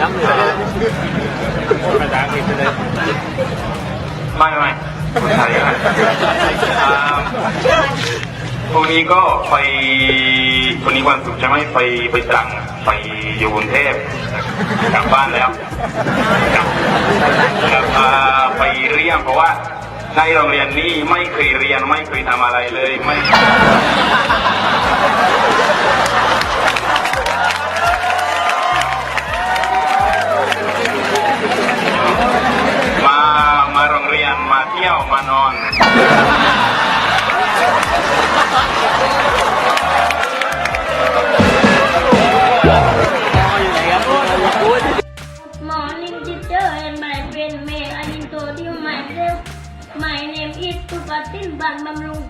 ย้ำเลยภาษาอังกฤษเลยไม่ไม่ไม่ครับพรุ่งนี้ก็ไปพรุ่งนี้วันศุกร์ใช่ไหมไปไปตรังไปอยู่กรุงเทพกลับบ้านแล้วกลับกลับไปเรียนเพราะว่าในโรงเรียนนี้ไม่เคยเรียนไม่เคยทำอะไรเลยไม่ ที่ยว มานอน Morning teacher and my friend may I introduce myself. My name is Supatin Banbamlung.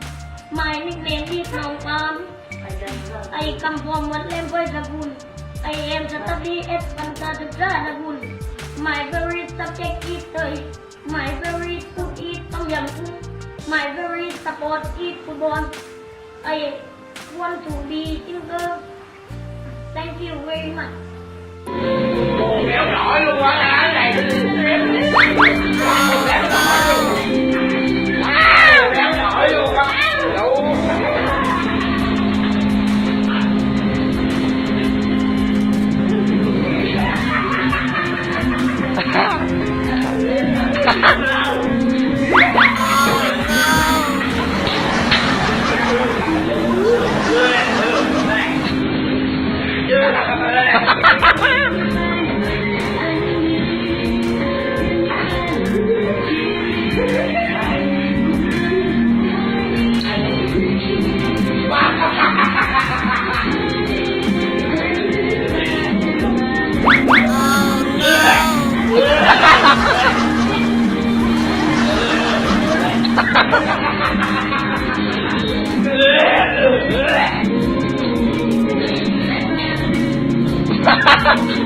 My nickname is Nong Pan. I come from Watlam Boy Sabun. I am study at Pantadukra Nabun. My favorite subject is Thai. My favorite food is Tom Yum my very support is football. I want to be singer. Thank you very much. Cô béo nổi luôn quá, cái này. ตุ้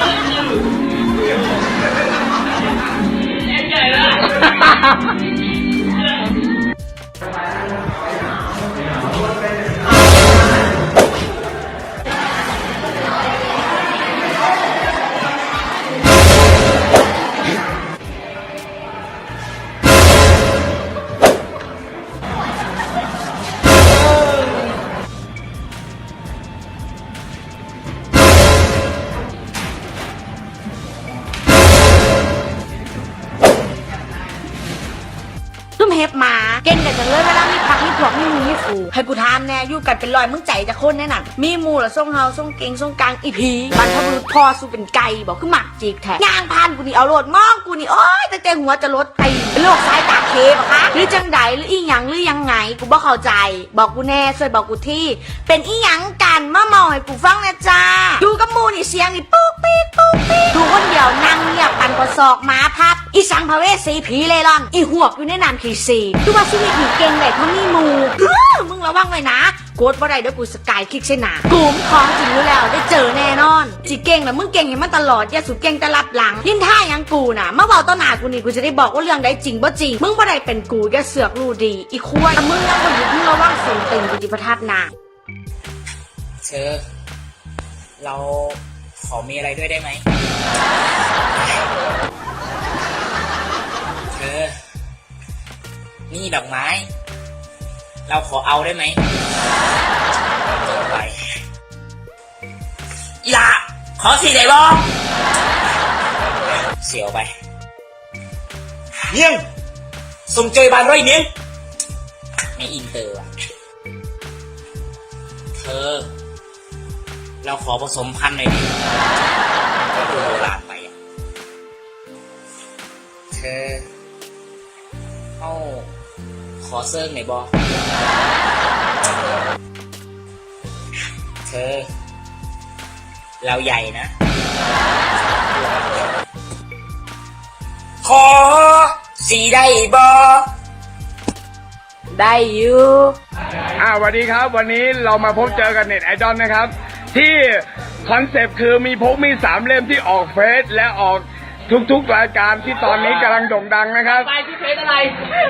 กูให้กูทามแน่อยู่กันเป็นรอยมึงใจจะคนแน่นั่นมีหมูละส่งเฮาส่งเก่งส่งกลางอีพีบรรพบุรุษพ่อสู้เป็นไก่บอกคือหมักจีกแท้ย่างพานกูนี่เอาโลดมองกูนี่โอ้ยแต่แต่หัวจะลดไอ้เป็นโรคสายตาเคปะคะหรือจังใดหรืออีหยังหรือยังไงกูบ่เข้าใจ บอกกูแน่ช่วยบอกกูที่ เป็นอีหยังกันมาเมาให้กูฟังนะจ้าอยู่กับมูนี่เสียงนี่ปุ๊ ปีกปุ๊กปี๊กดูคนเดียวนั่งเงียบปันกระสอกหมาพับ อีสังพระเวสสีผีเลยล่อน อีหวกอยู่ในน้ำขีสีดูว่าชีวิตหนูเก่งเลยเพราะมีหมูมึงระวังไว้นะโกดบ่ได้เดี๋ยวกูสกายคลิกใช่หนากูมของจริงอยู่แล้วได้เจอแน่นอนสิเก่งแล้วมึงเก่งเห็นมันตลอดอย่าสุดเก่งแต่รับหลังลิ้นท่ายังกูนะเมื่อเบาต้นหนากูนี่กูจะได้บอกว่าเรื่องใดจริงบ่จริง มึงบ่ได้เป็นกูอย่าเสือกรู้ดีอีควรแต่มึงยังบ่หยุดมึงระวังเสียงตึงกูจิประทับนาเธอเรา ขอมีอะไรด้วยได้ไหมเธอ นี่ดอกไม้ เราขอเอาได้ไหมจบไปอีหละขอสีได้บ่เสียวไป เนียงสมเจยบานร้อยเนียงไม่อินเตอร์ว่ะ เธอ เราขอผสมพันธุ์หน่อยดิก็ดูโบราณไปอะเธอเอาขอเซิร์งหน่อยบอเธอ เราใหญ่นะ ขอเสีได้บอได้อยู่ อ่าสวัสดีครับ วันนี้เรามาพบเจอกันเน็ตไอดอลนะครับ ที่คอนเซปต์คือมีพกมีดสามเล่มที่ออกเฟซและออกทุกๆรายการที่ตอนนี้กำลังโด่งดังนะครับไปที่เพจอะไร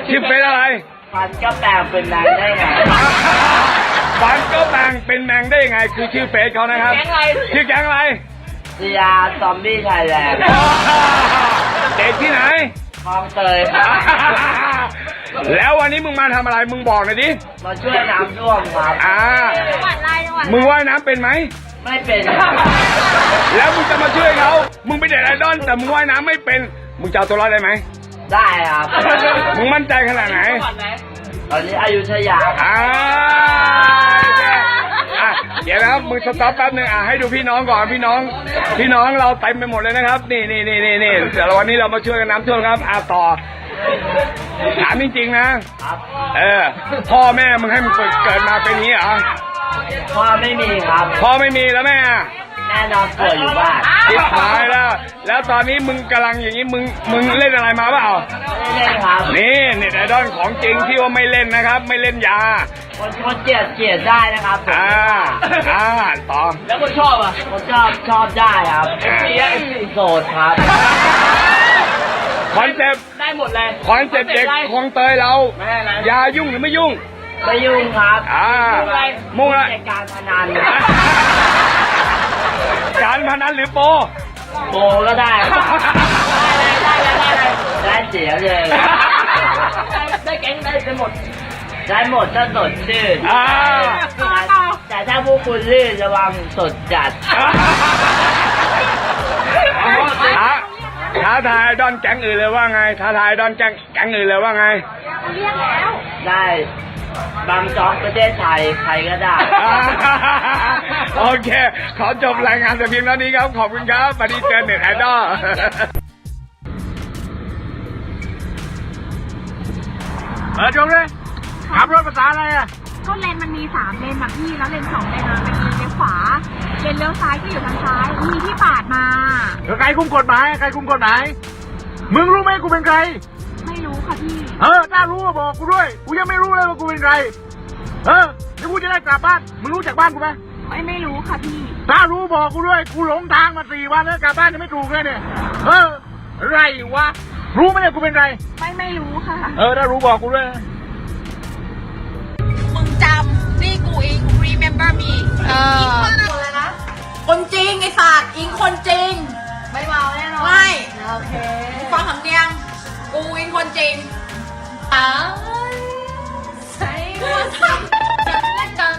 ชื่อเฟซอะไรฟันก็แปลงเป็นนายได้ไงฟันก็แบงเป็นแมงได้ยังไง คือชื่อเฟซเขานะครับแก๊งอะไรชื่อแก๊งอะไรเจียซอมบี้ไทยแลนด์ เด็กที่ไหน คลองเตยครับแล้ววันนี้มึงมาทำอะไร มึงบอกหน่อยดิ มาช่วยน้ำท่วมครับอ่า จังหวัดอะไรจังหวัดมึงว่ายน้ำเป็นไหม ไม่เป็นครับแล้วมึงจะมาช่วยเขา มึงเป็นเด็กไอดอลแต่มึงว่ายน้ำไม่เป็น มึงจะเอาตัวรอดได้ไหม ได้ครับมึงมั่นใจขนาดไหน ตอนนี้อยุธยาครับ อ่าอะ เดี๋ยวนะครับมึงสต็อปแป๊บหนึ่งอะให้ดูพี่น้องก่อนพี่น้อง พี่น้องเราเต็มไปหมดเลยนะครับ นี่นี่นี่นี่นี่เดี๋ยววันนี้เรามาช่วยกันน้ำท่วมครับอะต่อถามจริงๆนะครับเออ พ่อแม่มึงให้มึงเกิดมาเป็นอย่างนี้เหรอพ่อไม่มีครับพ่อไม่มีแล้วแม่อะแม่นอนป่วยอยู่บ้านชิบหายแล้ว แล้วตอนนี้มึงกำลังอย่างนี้มึงมึงเล่นอะไรมาเปล่าไม่เล่นครับนี่เน็ตไอดอลของจริงที่ว่าไม่เล่นนะครับ ไม่เล่นยาคนคนเกลียดเกลียดได้นะครับผมอ่า อ่าต่อแล้วคนชอบอะคนชอบชอบได้ครับอ่าเสียโสดครับ คอนเซปต์ได้หมดเลยคอนเซปต์เด็กคลองเตยเรา ไม่อะไรอยายุ่งหรือไม่ยุ่ง ไม่ยุ่งครับอ่ามุ่งอะไรเกี่ยวกับการพนันการพนันหรือโปโบก็ได้ ได้เลยได้เลยได้เลยได้เสียเลย ได้แก๊งได้ได้หมด ได้หมดถ้าสดชื่นอ่า แต่ถ้าพวกคุณลื่นระวังสดจัด ท้าท้าทายดอนแก๊งอื่นเลยว่าไง ท้าทายดอนแก๊งแก๊งอื่นเลยว่าไงได้ บางจ็อกประเทศไทย ใครก็ได้ โอเค ขอจบรายงานแต่เพียงเท่านี้ครับ ขอบคุณครับปฏิเจนเน็ตไอดอลเออจงเลยขับรถภาษาอะไรอะ ก็เลนมันมีสามเลนแบบพี่แล้วเลนสองเลนมันเป็นเลนเลี้ยวขวาเลนเลี้ยวซ้ายก็อยู่ทางซ้ายมีที่ปาดมาใครคุมกฎหมายใครคุมกฎหมายมึงรู้ไหมกูเป็นใคร ไม่รู้ค่ะพี่ เออถ้ารู้ก็บอกกูด้วยกูยังไม่รู้เลยว่ากูเป็นใคร เออเดี๋ยวกูจะได้กลับบ้านมึงรู้จากบ้านกูไหมไม่ไม่รู้ค่ะพี่ ถ้ารู้บอกกูด้วยกูหลงทางมาสี่วันแล้วกลับบ้านยังไม่ถูกเลยเนี่ยเออไรวะรู้ไหมเนี่ยกูเป็นใครไม่ไม่รู้ค่ะ เออถ้ารู้บอกกูด้วยมึ remember me เออคนจริงไอ้สัตว์อิงคนจริง ไม่เมาแน่นอนไม่ โอเคฟังคำเนียง กูอิงคนจริงอ้าวใส่ว่าทำกันและกัน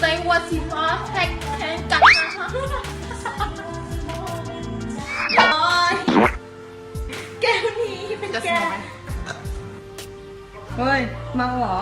ใส่ว่าสิฟ้าแท็กแทนกันนะโอ๊ยแก้วนี้เป็นแก้วเฮ้ยเมาเหรอ